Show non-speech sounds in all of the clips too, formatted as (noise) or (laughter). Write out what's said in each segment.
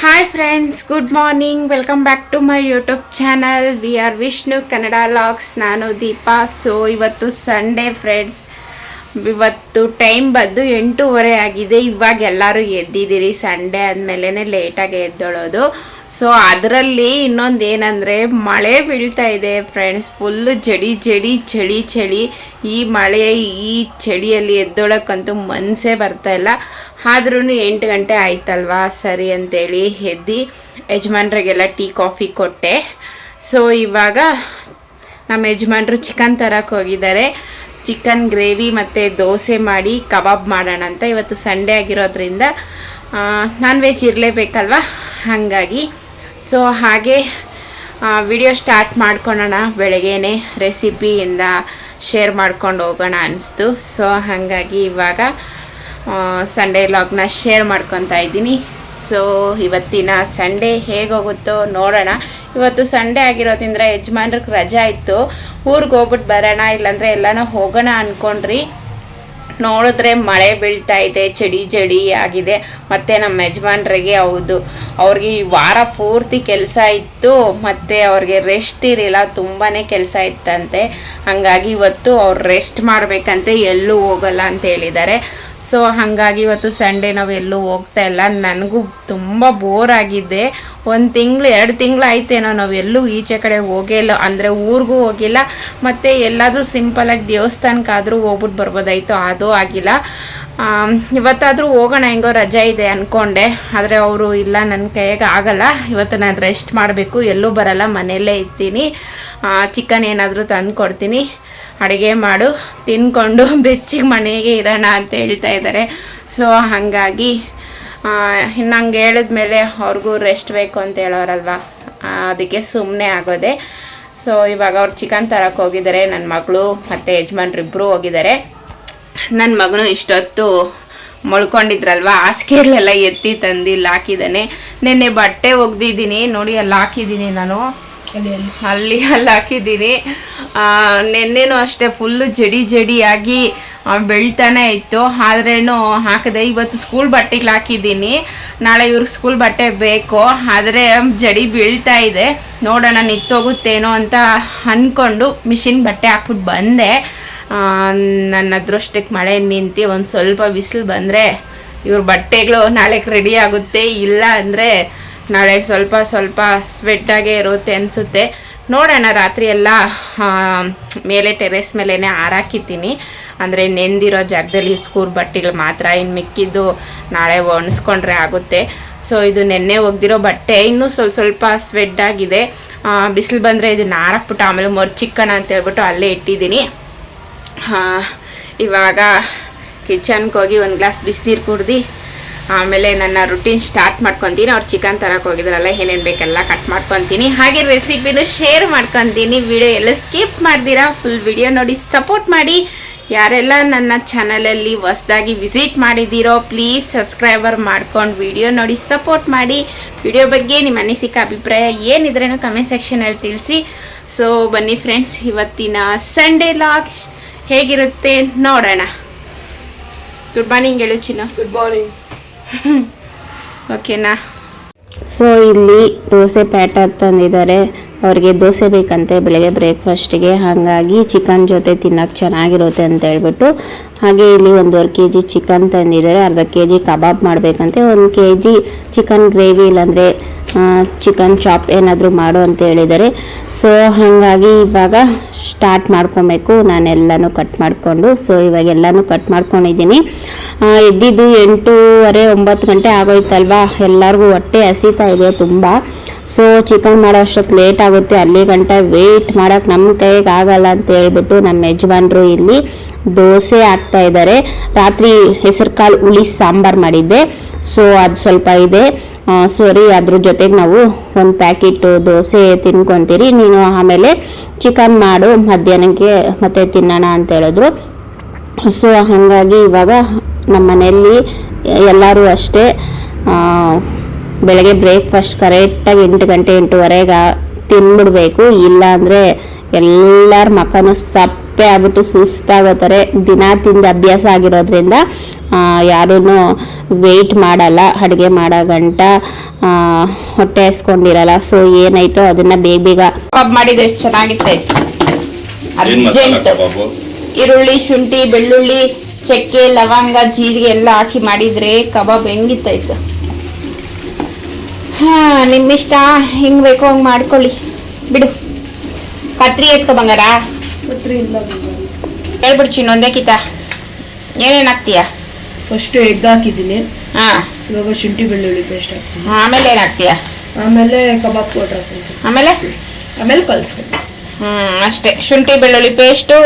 Hi friends good morning welcome back to my YouTube channel V R Vishnu Kannada vlogs ನಾನು Deepa so ಇವತ್ತು Sunday friends ಇವತ್ತು time ಬಂದು ಎಂಟೂವರೆ ಆಗಿದೆ. ಇವಾಗ ಎಲ್ಲರೂ ಎದ್ದಿದ್ದೀರಿ. ಸಂಡೇ ಆದಮೇಲೆ ಲೇಟಾಗಿ ಎದ್ದೊಳೋದು. ಸೊ ಅದರಲ್ಲಿ ಇನ್ನೊಂದು ಏನಂದರೆ ಮಳೆ ಬೀಳ್ತಾ ಇದೆ ಫ್ರೆಂಡ್ಸ್ ಫುಲ್ಲು ಜಡಿ ಜಡಿ, ಚಳಿ ಚಳಿ. ಈ ಮಳೆ ಈ ಚಳಿಯಲ್ಲಿ ಎದ್ದೊಳಕ್ಕಂತೂ ಮನಸ್ಸೇ ಬರ್ತಾ ಇಲ್ಲ. ಆದ್ರೂ ಎಂಟು ಗಂಟೆ ಆಯ್ತಲ್ವಾ? ಸರಿ ಅಂತೇಳಿ ಎದ್ದು ಯಜಮಾನ್ರಿಗೆಲ್ಲ ಟೀ, ಕಾಫಿ ಕೊಟ್ಟೆ. ಸೊ ಇವಾಗ ನಮ್ಮ ಯಜಮಾನ್ರು ಚಿಕನ್ ತರಕ್ಕೆ ಹೋಗಿದ್ದಾರೆ. ಚಿಕನ್ ಗ್ರೇವಿ ಮತ್ತು ದೋಸೆ ಮಾಡಿ ಕಬಾಬ್ ಮಾಡೋಣ ಅಂತ ಇವತ್ತು ಸಂಡೇ ಆಗಿರೋದ್ರಿಂದ ನಾನ್ ವೆಜ್ ಇರಲೇಬೇಕಲ್ವ? ಹಾಗಾಗಿ ಸೊ ಹಾಗೆ ವಿಡಿಯೋ ಸ್ಟಾರ್ಟ್ ಮಾಡ್ಕೊಳ್ಳೋಣ ಬೆಳಗ್ಗೆನೆ ರೆಸಿಪಿಯಿಂದ ಶೇರ್ ಮಾಡ್ಕೊಂಡು ಹೋಗೋಣ ಅನಿಸ್ತು. ಸೊ ಹಾಗಾಗಿ ಇವಾಗ ಸಂಡೇ ಲಾಗ್ನ ಶೇರ್ ಮಾಡ್ಕೊತಾ ಇದ್ದೀನಿ. ಸೊ ಇವತ್ತಿನ ಸಂಡೇ ಹೇಗೋಗುತ್ತೋ ನೋಡೋಣ. ಇವತ್ತು ಸಂಡೇ ಆಗಿರೋದ್ರಿಂದ ಯಜಮಾನ್ರಿಗೆ ರಜಾ ಇತ್ತು. ಊರಿಗೆ ಹೋಗ್ಬಿಟ್ಟು ಬರೋಣ, ಇಲ್ಲಾಂದರೆ ಎಲ್ಲನೂ ಹೋಗೋಣ ಅಂದ್ಕೊಂಡ್ರಿ ನೋಡಿದ್ರೆ ಮಳೆ ಬೀಳ್ತಾ ಇದೆ ಚಡಿ ಚಡಿ ಆಗಿದೆ. ಮತ್ತು ನಮ್ಮ ಯಜಮಾನ್ರಿಗೆ ಹೌದು, ಅವ್ರಿಗೆ ಈ ವಾರ ಪೂರ್ತಿ ಕೆಲಸ ಇತ್ತು, ಮತ್ತು ಅವ್ರಿಗೆ ರೆಸ್ಟ್ ಇರಲಿಲ್ಲ ತುಂಬಾ ಕೆಲಸ ಇತ್ತಂತೆ. ಹಾಗಾಗಿ ಇವತ್ತು ಅವ್ರು ರೆಸ್ಟ್ ಮಾಡಬೇಕಂತೆ, ಎಲ್ಲೂ ಹೋಗಲ್ಲ ಅಂತ ಹೇಳಿದ್ದಾರೆ. ಸೊ ಹಾಗಾಗಿ ಇವತ್ತು ಸಂಡೇ ನಾವು ಎಲ್ಲೂ ಹೋಗ್ತಾ ಇಲ್ಲ. ನನಗೂ ತುಂಬ ಬೋರ್ ಆಗಿದೆ. ಒಂದು ತಿಂಗಳು, ಎರಡು ತಿಂಗಳು ಆಯ್ತೇನೋ ನಾವು ಎಲ್ಲೂ ಈಚೆ ಕಡೆ ಹೋಗೇ ಇಲ್ಲ. ಅಂದರೆ ಊರಿಗೂ ಹೋಗಿಲ್ಲ. ಮತ್ತು ಎಲ್ಲಾದರೂ ಸಿಂಪಲಾಗಿ ದೇವಸ್ಥಾನಕ್ಕಾದರೂ ಹೋಗ್ಬಿಟ್ಟು ಬರ್ಬೋದಾಯಿತು. ಅದು ಆಗಿಲ್ಲ. ಇವತ್ತಾದರೂ ಹೋಗೋಣ. ಹೆಂಗೋ ರಜೆ ಇದೆ ಅಂದ್ಕೊಂಡೆ ಆದರೆ ಅವರು ಇಲ್ಲ ನನ್ನ ಕೈಯಾಗ ಆಗಲ್ಲ. ಇವತ್ತು ನಾನು ರೆಸ್ಟ್ ಮಾಡಬೇಕು. ಎಲ್ಲೂ ಬರಲ್ಲ. ಮನೆಯಲ್ಲೇ ಇರ್ತೀನಿ. ಚಿಕನ್ ಏನಾದರೂ ತಂದು ಕೊಡ್ತೀನಿ ಅಡುಗೆ ಮಾಡು, ತಿನ್ಕೊಂಡು ಬೆಚ್ಚಿಗೆ ಮನೆಗೆ ಇರೋಣ ಅಂತ ಹೇಳ್ತಾ ಇದ್ದಾರೆ. ಸೊ ಹಾಗಾಗಿ ಇನ್ನು ಹಂಗೆ ಹೇಳಿದ್ಮೇಲೆ ಅವ್ರಿಗೂ ರೆಸ್ಟ್ ಬೇಕು ಅಂತ ಹೇಳೋರಲ್ವ? ಅದಕ್ಕೆ ಸುಮ್ಮನೆ ಆಗೋದೆ. ಸೊ ಇವಾಗ ಅವ್ರು ಚಿಕನ್ ತರಕ್ಕೆ ಹೋಗಿದ್ದಾರೆ. ನನ್ನ ಮಗಳು ಮತ್ತು ಯಜಮಾನ್ರಿಬ್ಬರು ಹೋಗಿದ್ದಾರೆ. ನನ್ನ ಮಗನು ಇಷ್ಟೊತ್ತು ಮಲ್ಕೊಂಡಿದ್ರಲ್ವ? ಹಾಸಿಗೆಲೆಲ್ಲ ಎತ್ತಿ ತಂದಿಲ್ಲ ಹಾಕಿದ್ದಾನೆ ನಿನ್ನೆ ಬಟ್ಟೆ ಒಗ್ದಿದ್ದೀನಿ. ನೋಡಿ ಅಲ್ಲಿ ಹಾಕಿದ್ದೀನಿ ನಾನು. ಅಲ್ಲಿ ಅಲ್ಲಿ ಹಾಕಿದ್ದೀನಿ. ನೆನ್ನೆನೂ ಅಷ್ಟೇ ಫುಲ್ಲು ಜಡಿ ಜಡಿಯಾಗಿ ಬೆಳ್ತಾನೆ ಇತ್ತು. ಆದ್ರೇನು ಹಾಕಿದೆ ಇವತ್ತು ಸ್ಕೂಲ್ ಬಟ್ಟೆಗೆ ಹಾಕಿದ್ದೀನಿ. ನಾಳೆ ಇವ್ರಿಗೆ ಸ್ಕೂಲ್ ಬಟ್ಟೆ ಬೇಕು. ಆದರೆ ಜಡಿ ಬೀಳ್ತಾ ಇದೆ. ನೋಡೋಣ ನಿತ್ತೋಗುತ್ತೇನೋ ಅಂತ ಅಂದ್ಕೊಂಡು ಮಿಷಿನ್ ಬಟ್ಟೆ ಹಾಕ್ಬಿಟ್ಟು ಬಂದೆ. ನನ್ನ ಅದೃಷ್ಟಕ್ಕೆ ಮಳೆ ನಿಂತು ಒಂದು ಸ್ವಲ್ಪ ಬಿಸಿಲು ಬಂದರೆ ಇವ್ರ ಬಟ್ಟೆಗಳು ನಾಳೆಗೆ ರೆಡಿ ಆಗುತ್ತೆ. ಇಲ್ಲ ಅಂದರೆ ನಾಳೆ ಸ್ವಲ್ಪ ಸ್ವಲ್ಪ ಸ್ವೆಟ್ಟಾಗೇ ಇರುತ್ತೆ ಅನಿಸುತ್ತೆ. ನೋಡೋಣ, ರಾತ್ರಿ ಎಲ್ಲ ಮೇಲೆ ಟೆರೆಸ್ ಮೇಲೇ ಹಾರಾಕಿದ್ದೀನಿ. ಅಂದರೆ ನೆಂದಿರೋ ಜಾಗದಲ್ಲಿ ಸ್ಕೂರ್ ಬಟ್ಟೆಗಳು ಮಾತ್ರ ಇನ್ನು ಮಿಕ್ಕಿದ್ದು ನಾಳೆ ಒಣಸ್ಕೊಂಡ್ರೆ ಆಗುತ್ತೆ. ಸೊ ಇದು ನೆನ್ನೆ ಒಗ್ದಿರೋ ಬಟ್ಟೆ. ಇನ್ನೂ ಸ್ವಲ್ಪ ಸ್ವಲ್ಪ ಸ್ವೆಡ್ ಆಗಿದೆ. ಬಿಸಿಲು ಬಂದರೆ ಇದನ್ನು ಹಾರಾಕ್ಬಿಟ್ಟು ಆಮೇಲೆ ಮೊರ್ಚಿಕ್ಕಣ ಅಂತ ಹೇಳ್ಬಿಟ್ಟು ಅಲ್ಲೇ ಇಟ್ಟಿದ್ದೀನಿ. ಇವಾಗ ಕಿಚನ್ಗೆ ಹೋಗಿ ಒಂದು ಗ್ಲಾಸ್ ಬಿಸಿನೀರು ಕುಡ್ದು ಆಮೇಲೆ ನನ್ನ ರುಟೀನ್ ಸ್ಟಾರ್ಟ್ ಮಾಡ್ಕೊತೀನಿ. ಅವ್ರು ಚಿಕನ್ ತರಕ್ಕೆ ಹೋಗಿದ್ರಲ್ಲ, ಏನೇನು ಬೇಕೆಲ್ಲ ಕಟ್ ಮಾಡ್ಕೊತೀನಿ. ಹಾಗೆ ರೆಸಿಪಿನೂ ಶೇರ್ ಮಾಡ್ಕೊತೀನಿ. ವಿಡಿಯೋ ಎಲ್ಲ ಸ್ಕಿಪ್ ಮಾಡ್ದಿರಾ ಫುಲ್ ವಿಡಿಯೋ ನೋಡಿ ಸಪೋರ್ಟ್ ಮಾಡಿ. ಯಾರೆಲ್ಲ ನನ್ನ ಚಾನಲಲ್ಲಿ ಹೊಸದಾಗಿ ವಿಸಿಟ್ ಮಾಡಿದ್ದೀರೋ ಪ್ಲೀಸ್ ಸಬ್ಸ್ಕ್ರೈಬರ್ ಮಾಡ್ಕೊಂಡು ವಿಡಿಯೋ ನೋಡಿ ಸಪೋರ್ಟ್ ಮಾಡಿ. ವಿಡಿಯೋ ಬಗ್ಗೆ ನಿಮ್ಮ ಅನಿಸಿಕೆ, ಅಭಿಪ್ರಾಯ ಏನಿದ್ರೇನು ಕಮೆಂಟ್ ಸೆಕ್ಷನಲ್ಲಿ ತಿಳಿಸಿ. ಸೊ ಬನ್ನಿ ಫ್ರೆಂಡ್ಸ್ ಇವತ್ತಿನ ಸಂಡೇ ಲಾಗ್ ಹೇಗಿರುತ್ತೆ ನೋಡೋಣ. ಗುಡ್ ಮಾರ್ನಿಂಗ್ ಹೇಳು ಚಿನ್ನ. ಗುಡ್ ಮಾರ್ನಿಂಗ್ (laughs) ಓಕೆನಾ ಸೊ ಇಲ್ಲಿ ದೋಸೆ ಪ್ಯಾಟರ್ ತಂದಿದ್ದಾರೆ. ಅವ್ರಿಗೆ ದೋಸೆ ಬೇಕಂತೆ ಬೆಳಗ್ಗೆ ಬ್ರೇಕ್ಫಾಸ್ಟಿಗೆ ಹಾಗಾಗಿ ಚಿಕನ್ ಜೊತೆ ತಿನ್ನೋಕೆ ಚೆನ್ನಾಗಿರುತ್ತೆ ಅಂತ ಹೇಳ್ಬಿಟ್ಟು. ಹಾಗೆ ಇಲ್ಲಿ ಒಂದೂವರೆ ಕೆ ಜಿ ಚಿಕನ್ ತಂದಿದ್ದಾರೆ. ಅರ್ಧ ಕೆ ಜಿ ಕಬಾಬ್ ಮಾಡಬೇಕಂತೆ. ಒಂದು ಕೆ ಜಿ ಚಿಕನ್ ಗ್ರೇವಿ ಇಲ್ಲಾಂದರೆ ಚಿಕನ್ ಚಾಪ್ ಏನಾದರೂ ಮಾಡು ಅಂತ ಹೇಳಿದ್ದಾರೆ. ಸೊ ಹಾಗಾಗಿ ಇವಾಗ ಸ್ಟಾರ್ಟ್ ಮಾಡ್ಕೊಬೇಕು. ನಾನೆಲ್ಲನೂ ಕಟ್ ಮಾಡಿಕೊಂಡು ಸೊ ಇವಾಗ ಎಲ್ಲನೂ ಕಟ್ ಮಾಡ್ಕೊಂಡಿದ್ದೀನಿ. ಇದ್ದಿದ್ದು ಎಂಟೂವರೆ, ಒಂಬತ್ತು ಗಂಟೆ ಆಗೋಯ್ತಲ್ವಾ? ಎಲ್ಲರಿಗೂ ಹೊಟ್ಟೆ ಹಸಿತಾ ಇದೆ ತುಂಬ. ಸೊ ಚಿಕನ್ ಮಾಡೋ ಅಷ್ಟೊತ್ತು ಲೇಟ್ ಆಗುತ್ತೆ. ಅಲ್ಲಿ ಗಂಟೆ ವೆಯ್ಟ್ ಮಾಡೋಕೆ ನಮ್ಮ ಕೈಗೆ ಆಗಲ್ಲ ಅಂತ ಹೇಳ್ಬಿಟ್ಟು ನಮ್ಮ ಯಜಮಾನರು ಇಲ್ಲಿ ದೋಸೆ ಹಾಕ್ತಾ ಇದ್ದಾರೆ. ರಾತ್ರಿ ಹೆಸರು ಕಾಳು ಹುಳಿ ಸಾಂಬಾರು ಮಾಡಿದ್ದೆ. ಸೊ ಅದು ಸ್ವಲ್ಪ ಇದೆ. ಸರಿ, ಅದ್ರ ಜೊತೆಗೆ ನಾವು ಒಂದು ಪ್ಯಾಕೆಟು ದೋಸೆ ತಿನ್ಕೊತೀರಿ. ನೀನು ಆಮೇಲೆ ಚಿಕನ್ ಮಾಡು, ಮಧ್ಯಾಹ್ನಕ್ಕೆ ಮತ್ತೆ ತಿನ್ನೋಣ ಅಂತ ಹೇಳಿದ್ರು. ಸೊ ಹಾಗಾಗಿ ಇವಾಗ ನಮ್ಮ ಮನೆಯಲ್ಲಿ ಎಲ್ಲರೂ ಅಷ್ಟೇ ಬೆಳಗ್ಗೆ ಬ್ರೇಕ್ಫಾಸ್ಟ್ ಕರೆಕ್ಟಾಗಿ ಎಂಟು ಗಂಟೆ, ಎಂಟುವರೆಗೆ ತಿನ್ಬಿಡ್ಬೇಕು. ಇಲ್ಲ ಅಂದರೆ ಎಲ್ಲರ ಮಕ್ಕನೂ ಸಪ್ಪೆ ಆಗ್ಬಿಟ್ಟು ಸುಸ್ತಾಗೋತಾರೆ ದಿನ ತಿಂದು ಅಭ್ಯಾಸ ಆಗಿರೋದ್ರಿಂದ ಯಾರೂ ವೆಯ್ಟ್ ಮಾಡಲ್ಲ ಅಡುಗೆ ಮಾಡೋ ಗಂಟ ಹೊಟ್ಟೆ ಹಸ್ಕೊಂಡಿರಲ್ಲ. ಸೊ ಏನಾಯ್ತೋ ಅದನ್ನ ಬೇಗ ಬೇಗ ಕಬಾಬ್ ಮಾಡಿದ್ರೆ ಎಷ್ಟು ಮಸಾಲ ಅರ್ಜೆಂಟ್ ಈರುಳ್ಳಿ ಶುಂಠಿ ಬೆಳ್ಳುಳ್ಳಿ ಚಕ್ಕೆ ಲವಂಗ ಜೀರಿಗೆ ಎಲ್ಲ ಹಾಕಿ ಮಾಡಿದ್ರೆ ಕಬಾಬ್ ಹೆಂಗಿತ್ತಾಯ್ತು ಹಾ ನಿಮ್ಮಿಷ್ಟ. ಹೆಂಗ್ ಬೇಕೋ ಹಂಗ್ ಮಾಡ್ಕೊಳ್ಳಿ. ಬಿಡು. ಕತ್ರಿ ಎತ್ಕೊ ಬಂಗಾರ? ಹೇಳ್ಬಿಡು ಚಿನ್ನು ಒಂದೇ ಕಿತ. ಏನೇನ್ ಹಾಕ್ತೀಯ? ಫಸ್ಟ್ ಎಗ್ ಹಾಕಿದ್ದೀನಿ. ಹಾ. ಇವಾಗ ಶುಂಠಿ ಬೆಳ್ಳುಳ್ಳಿ ಪೇಸ್ಟ್ ಹಾಕ್ತೀನಿ. ಆಮೇಲೆ ಏನ್ ಹಾಕ್ತೀಯ? ಆಮೇಲೆ ಕಬಾಬ್ ಪೌಡ್ರ್ ಹಾಕ್ತೀನಿ. ಆಮೇಲೆ? ಆಮೇಲೆ ಕಲ್ಸ್ಕೊಂಡು ಹ್ಮ್ ಅಷ್ಟೇ. ಶುಂಠಿ ಬೆಳ್ಳುಳ್ಳಿ ಪೇಸ್ಟು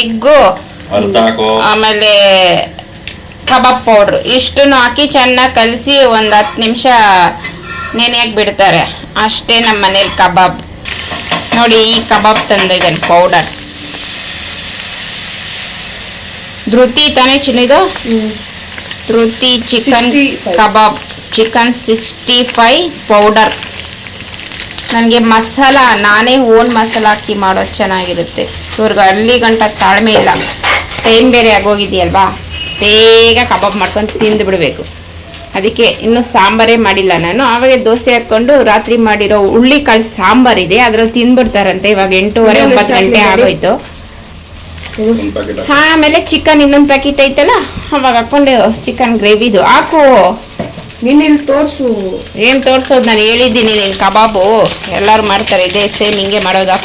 ಎಗ್ಗು ಆಮೇಲೆ ಕಬಾಬ್ ಪೌಡ್ರ್ ಇಷ್ಟನ್ನು ಹಾಕಿ ಚೆನ್ನಾಗಿ ಕಲಸಿ ಒಂದು ಹತ್ತು ನಿಮಿಷ ನೆನೆಯಾಗಿ ಬಿಡ್ತಾರೆ. ಅಷ್ಟೇ ನಮ್ಮ ಮನೇಲಿ ಕಬಾಬ್. ನೋಡಿ ಈ ಕಬಾಬ್ ತಂದಿದ್ದಾನೆ ಪೌಡರ್ ಧೃತಿ ತಾನೇ ಚಿನ್ನಿದು? Dhruti chicken kebab. Chicken sixty five powder ನನಗೆ ಮಸಾಲ ನಾನೇ ಓನ್ ಮಸಾಲ ಹಾಕಿ ಮಾಡೋದು ಚೆನ್ನಾಗಿರುತ್ತೆ. ಇವ್ರಿಗೆ ಅಲ್ಲಿ ಗಂಟ ತಾಳ್ಮೆ ಇಲ್ಲ. ಟೈಮ್ ಬೇರೆ ಆಗೋಗಿದೆಯಲ್ವಾ? ಬೇಗ ಕಬಾಬ್ ಮಾಡ್ಕೊಂಡು ತಿಂದು ಬಿಡಬೇಕು. ಅದಕ್ಕೆ ಇನ್ನೂ ಸಾಂಬಾರೇ ಮಾಡಿಲ್ಲ ನಾನು. ಆವಾಗ ದೋಸೆ ಹಾಕ್ಕೊಂಡು ರಾತ್ರಿ ಮಾಡಿರೋ ಹುಳ್ಳಿ ಕಾಳು ಸಾಂಬಾರಿದೆ ಅದ್ರಲ್ಲಿ ತಿಂದ್ಬಿಡ್ತಾರಂತೆ ಇವಾಗ ಎಂಟೂವರೆ ಒಂಬತ್ತು ಗಂಟೆ ಆಗೋಯ್ತು. ಹಾ, ಆಮೇಲೆ ಚಿಕನ್ ಇನ್ನೊಂದು ಪ್ಯಾಕೆಟ್ ಐತಲ್ಲ? ಅವಾಗ ಹಾಕೊಂಡು ಚಿಕನ್ ಗ್ರೇವಿದು ಹಾಕು. ನೀನೇನು ಇಲ್ಲಿ ತೋರಿಸು. ಏನು ತೋರ್ಸೋದು? ನಾನು ಹೇಳಿದ್ದೀನಿ ನೀನು ಕಬಾಬು. ಎಲ್ಲರೂ ಮಾಡ್ತಾರೆ. ಇದೇ ಸೇಮ್ ಹಿಂಗೆ ಮಾಡೋದು.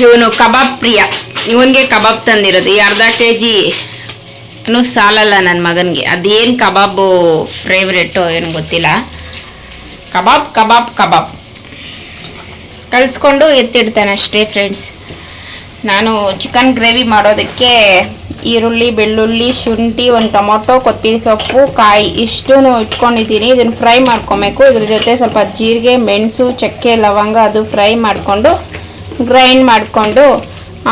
ಇವನು ಕಬಾಬ್ ಪ್ರಿಯ. ಇವನಿಗೆ ಕಬಾಬ್ ತಂದಿರೋದು. ಈ ಅರ್ಧ ಕೆ ಜಿ ಸಾಲಲ್ಲ ನನ್ನ ಮಗನಿಗೆ. ಅದೇನು ಕಬಾಬು ಫೇವ್ರೇಟು ಏನು ಗೊತ್ತಿಲ್ಲ. Kebab kebab kebab. ಕಲಿಸ್ಕೊಂಡು ಎತ್ತಿಡ್ತಾನೆ ಅಷ್ಟೇ ಫ್ರೆಂಡ್ಸ್ ನಾನು ಚಿಕನ್ ಗ್ರೇವಿ ಮಾಡೋದಕ್ಕೆ ಈರುಳ್ಳಿ, ಬೆಳ್ಳುಳ್ಳಿ, ಶುಂಠಿ, ಒಂದು ಟೊಮೊಟೊ ಕೊತ್ತಂಬರಿ ಸೊಪ್ಪು, ಕಾಯಿ ಇಷ್ಟೂ ಇಟ್ಕೊಂಡಿದ್ದೀನಿ. ಇದನ್ನು ಫ್ರೈ ಮಾಡ್ಕೊಬೇಕು. ಇದ್ರ ಜೊತೆ ಸ್ವಲ್ಪ ಜೀರಿಗೆ, ಮೆಣಸು, ಚಕ್ಕೆ, ಲವಂಗ ಅದು ಫ್ರೈ ಮಾಡಿಕೊಂಡು ಗ್ರೈಂಡ್ ಮಾಡಿಕೊಂಡು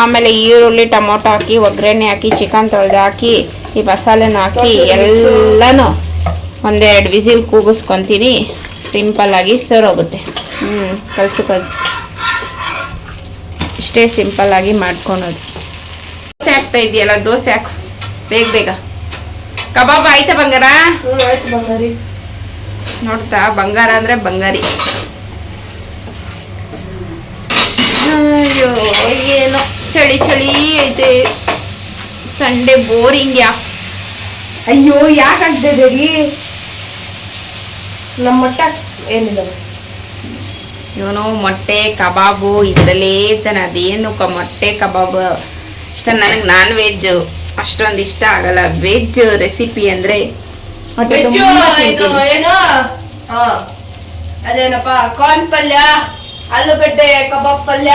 ಆಮೇಲೆ ಈರುಳ್ಳಿ ಟೊಮೊಟೊ ಹಾಕಿ ಒಗ್ಗರಣೆ ಹಾಕಿ ಚಿಕನ್ ತೊಳೆದು ಹಾಕಿ ಈ ಮಸಾಲೆನ ಹಾಕಿ ಎಲ್ಲನೂ ಒಂದೆರಡು ವಿಸಿಲ್ ಕೂಗಿಸ್ಕೊತೀನಿ. ಸಿಂಪಲ್ಲಾಗಿ ಸರ್ ಹೋಗುತ್ತೆ ಹ್ಞೂ ಕಲಸು ಕಲಸು. ಇಷ್ಟೇ ಸಿಂಪಲ್ ಆಗಿ ಮಾಡ್ಕೊಳೋದು. ದೋಸೆ ಹಾಕ್ತಾ ಇದೆಯಲ್ಲ ದೋಸೆ ಹಾಕು. ಬೇಗ ಬೇಗ. ಕಬಾಬ್ ಆಯ್ತು ಬಂಗಾರಿ. ನೋಡ್ತಾ ಬಂಗಾರ ಅಂದರೆ ಬಂಗಾರಿ. ಅಯ್ಯೋ ಏನೋ ಚಳಿ ಚಳಿ ಐತೆ. Sunday boring yeah. ಅಯ್ಯೋ ಯಾಕೆ ಆಗ್ತಿದೆ ರೀ? ನಮ್ಮ ಮಟ್ಟ ಏನಿಲ್ಲ ಇವನು ಮೊಟ್ಟೆ ಕಬಾಬು ಇದರಲ್ಲೇ ಇರ್ತಾನೆ. ಅದೇನು ಕ ಮೊಟ್ಟೆ ಕಬಾಬು. ಇಷ್ಟ ನನಗೆ ನಾನ್ ವೆಜ್ ಅಷ್ಟೊಂದು ಇಷ್ಟ ಆಗಲ್ಲ. ವೆಜ್ ರೆಸಿಪಿ ಅಂದ್ರೆ ಅದೇನಪ್ಪ ಕಾರ್ನ್ ಪಲ್ಯ. ಆಲೂಗಡ್ಡೆ, ಕಬಾಬ್ ಪಲ್ಯ